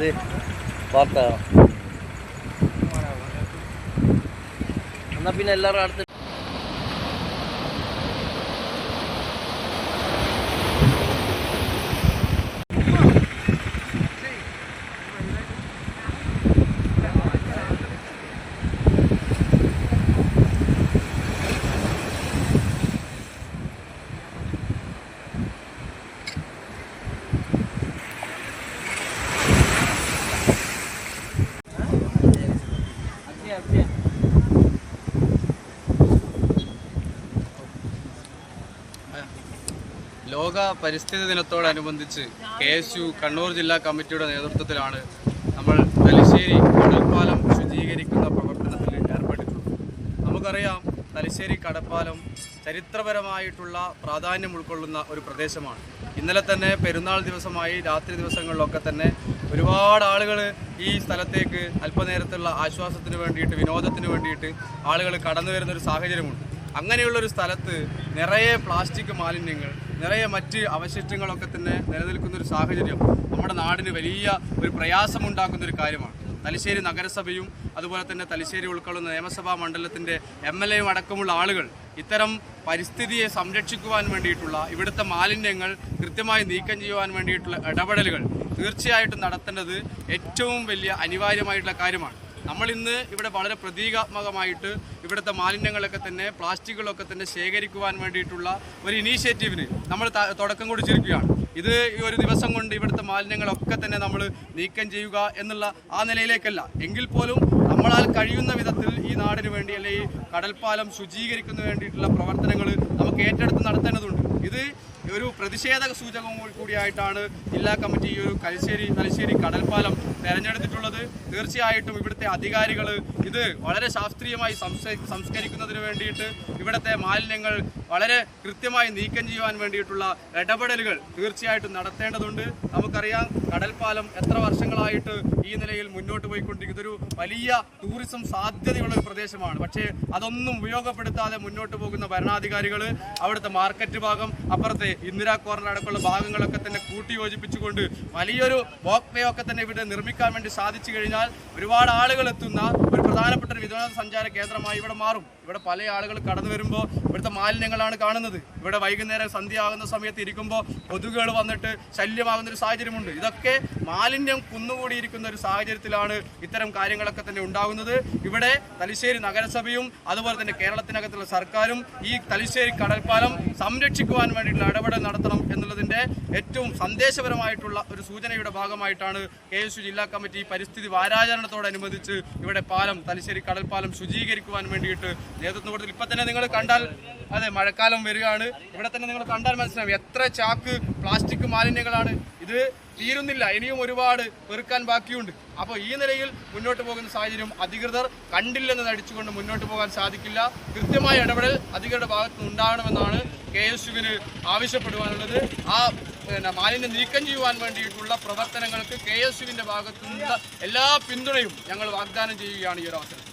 ഇത് വാർത്ത എന്നാൽ പിന്നെ എല്ലാവരും അടുത്ത് ലോക പരിസ്ഥിതി ദിനത്തോടനുബന്ധിച്ച് കെ എസ് യു കണ്ണൂർ ജില്ലാ കമ്മിറ്റിയുടെ നേതൃത്വത്തിലാണ് നമ്മൾ തലശ്ശേരി കടൽപ്പാലം ശുചീകരിക്കുന്ന പ്രവർത്തനത്തിൽ ഏർപ്പെട്ടിട്ടുള്ളത്. നമുക്കറിയാം തലശ്ശേരി കടപ്പാലം ചരിത്രപരമായിട്ടുള്ള പ്രാധാന്യം ഉൾക്കൊള്ളുന്ന ഒരു പ്രദേശമാണ്. ഇന്നലെ തന്നെ പെരുന്നാൾ ദിവസമായി രാത്രി ദിവസങ്ങളിലൊക്കെ തന്നെ ഒരുപാട് ആളുകൾ ഈ സ്ഥലത്തേക്ക് അല്പനേരത്തുള്ള ആശ്വാസത്തിന് വേണ്ടിയിട്ട് വിനോദത്തിന് വേണ്ടിയിട്ട് ആളുകൾ കടന്നു വരുന്ന ഒരു സാഹചര്യമുണ്ട്. അങ്ങനെയുള്ള ഒരു സ്ഥലത്ത് നിറയെ പ്ലാസ്റ്റിക് മാലിന്യങ്ങൾ നിറയെ മറ്റ് അവശിഷ്ടങ്ങളൊക്കെ തന്നെ നിലനിൽക്കുന്ന ഒരു സാഹചര്യം നമ്മുടെ നാടിന് വലിയ ഒരു പ്രയാസമുണ്ടാക്കുന്ന ഒരു കാര്യമാണ്. തലശ്ശേരി നഗരസഭയും അതുപോലെ തന്നെ തലശ്ശേരി ഉൾക്കൊള്ളുന്ന നിയമസഭാ മണ്ഡലത്തിന്റെ എം എൽ എയും അടക്കമുള്ള ആളുകൾ ഇത്തരം പരിസ്ഥിതിയെ സംരക്ഷിക്കുവാൻ വേണ്ടിയിട്ടുള്ള ഇവിടുത്തെ മാലിന്യങ്ങൾ കൃത്യമായി നീക്കം ചെയ്യുവാൻ വേണ്ടിയിട്ടുള്ള ഇടപെടലുകൾ തീർച്ചയായിട്ടും നടത്തേണ്ടത് ഏറ്റവും വലിയ അനിവാര്യമായിട്ടുള്ള കാര്യമാണ്. നമ്മൾ ഇന്ന് ഇവിടെ വളരെ പ്രതീകാത്മകമായിട്ട് ഇവിടുത്തെ മാലിന്യങ്ങളൊക്കെ തന്നെ പ്ലാസ്റ്റിക്കുകളൊക്കെ തന്നെ ശേഖരിക്കുവാൻ വേണ്ടിയിട്ടുള്ള ഒരു ഇനീഷ്യേറ്റീവിന് നമ്മൾ തുടക്കം കുറിച്ചിരിക്കുകയാണ്. ഇത് ഒരു ദിവസം കൊണ്ട് ഇവിടുത്തെ മാലിന്യങ്ങളൊക്കെ തന്നെ നമ്മൾ നീക്കം ചെയ്യുക എന്നുള്ള ആ നിലയിലേക്കല്ല. എങ്കിൽ പോലും നമ്മളാൽ കഴിയുന്ന വിധത്തിൽ ഈ നാടിന് വേണ്ടി അല്ലെങ്കിൽ ഈ കടൽപ്പാലം ശുചീകരിക്കുന്നതിന് വേണ്ടിയിട്ടുള്ള പ്രവർത്തനങ്ങൾ നമുക്ക് ഏറ്റെടുത്ത് നടത്തേണ്ടതുണ്ട്. ഇത് ഒരു പ്രതിഷേധ സൂചകം കൂടിയായിട്ടാണ് ജില്ലാ കമ്മിറ്റി ഈ ഒരു കലശ്ശേരി തലശ്ശേരി കടൽപ്പാലം തെരഞ്ഞെടുത്തിട്ടുള്ളത്. തീർച്ചയായിട്ടും ഇവിടുത്തെ അധികാരികൾ ഇത് വളരെ ശാസ്ത്രീയമായി സംസ്ക- സംസ്കരിക്കുന്നതിന് വേണ്ടിയിട്ട് ഇവിടുത്തെ മാലിന്യങ്ങൾ വളരെ കൃത്യമായി നീക്കം ചെയ്യുവാൻ വേണ്ടിയിട്ടുള്ള ഇടപെടലുകൾ തീർച്ചയായിട്ടും നടത്തേണ്ടതുണ്ട്. നമുക്കറിയാം കടൽപ്പാലം എത്ര വർഷങ്ങളായിട്ട് ഈ നിലയിൽ മുന്നോട്ട് പോയിക്കൊണ്ടിരിക്കുന്ന ഒരു വലിയ ടൂറിസം സാധ്യതയുള്ള ഒരു പ്രദേശമാണ്. പക്ഷേ അതൊന്നും ഉപയോഗപ്പെടുത്താതെ മുന്നോട്ട് പോകുന്ന ഭരണാധികാരികൾ അവിടുത്തെ മാർക്കറ്റ് ഭാഗം അപ്പുറത്തെ ഇന്ദിരാ കോർണർ അടക്കമുള്ള ഭാഗങ്ങളൊക്കെ തന്നെ കൂട്ടിയോജിപ്പിച്ചുകൊണ്ട് വലിയൊരു വോക്ക് വേ ഒക്കെ തന്നെ ഇവിടെ നിർമ്മിക്കാൻ വേണ്ടി സാധിച്ചു കഴിഞ്ഞാൽ ഒരുപാട് ആളുകൾ എത്തുന്ന ഒരു പ്രധാനപ്പെട്ട ഒരു വിനോദസഞ്ചാര കേന്ദ്രമായി ഇവിടെ മാറും. ഇവിടെ പല ആളുകൾ കടന്നു വരുമ്പോൾ ഇവിടുത്തെ മാലിന്യങ്ങളാണ് കാണുന്നത്. ഇവിടെ വൈകുന്നേരം സന്ധ്യ ആകുന്ന സമയത്ത് ഇരിക്കുമ്പോൾ കൊതുകുകൾ വന്നിട്ട് ശല്യമാകുന്ന ഒരു സാഹചര്യമുണ്ട്. ഇതൊക്കെ മാലിന്യം കുന്നുകൂടിയിരിക്കുന്ന ഒരു സാഹചര്യത്തിലാണ് ഇത്തരം കാര്യങ്ങളൊക്കെ തന്നെ ഉണ്ടാകുന്നത്. ഇവിടെ തലശ്ശേരി നഗരസഭയും അതുപോലെ തന്നെ കേരളത്തിനകത്തുള്ള സർക്കാരും ഈ തലശ്ശേരി കടൽപ്പാലം സംരക്ഷിക്കുവാൻ വേണ്ടിയിട്ടുള്ള ഇടപെടൽ നടത്തണം എന്നുള്ളതിന്റെ ഏറ്റവും സന്ദേശപരമായിട്ടുള്ള ഒരു സൂചനയുടെ ഭാഗമായിട്ടാണ് കെ എസ് ജില്ലാ കമ്മിറ്റി പരിസ്ഥിതി വാരാചരണത്തോടനുബന്ധിച്ച് ഇവിടെ പാലം തലശ്ശേരി കടൽപ്പാലം ശുചീകരിക്കുവാൻ വേണ്ടിയിട്ട് നേതൃത്വം കൊടുത്തത് ഇപ്പം തന്നെ നിങ്ങൾ കണ്ടാൽ അതെ മഴക്കാലം വരികയാണ്. ഇവിടെ തന്നെ നിങ്ങൾ കണ്ടാൽ മനസ്സിലാവും എത്ര ചാക്ക് പ്ലാസ്റ്റിക് മാലിന്യങ്ങളാണ്. ഇത് തീരുന്നില്ല. ഇനിയും ഒരുപാട് പെറുക്കാൻ ബാക്കിയുണ്ട്. അപ്പോൾ ഈ നിലയിൽ മുന്നോട്ട് പോകുന്ന സാഹചര്യം അധികൃതർ കണ്ടില്ലെന്ന് നടിച്ചുകൊണ്ട് മുന്നോട്ട് പോകാൻ സാധിക്കില്ല. കൃത്യമായ ഇടപെടൽ അധികൃതരുടെ ഭാഗത്ത് ഉണ്ടാകണമെന്നാണ് കെ എസ് യുവിന് ആവശ്യപ്പെടുവാനുള്ളത്. ആ പിന്നെ മാലിന്യം നീക്കം ചെയ്യുവാൻ വേണ്ടിയിട്ടുള്ള പ്രവർത്തനങ്ങൾക്ക് കെ എസ് യുവിന്റെ ഭാഗത്തുനിന്ന് എല്ലാ പിന്തുണയും ഞങ്ങൾ വാഗ്ദാനം ചെയ്യുകയാണ് ഈ ഒരു അവസരം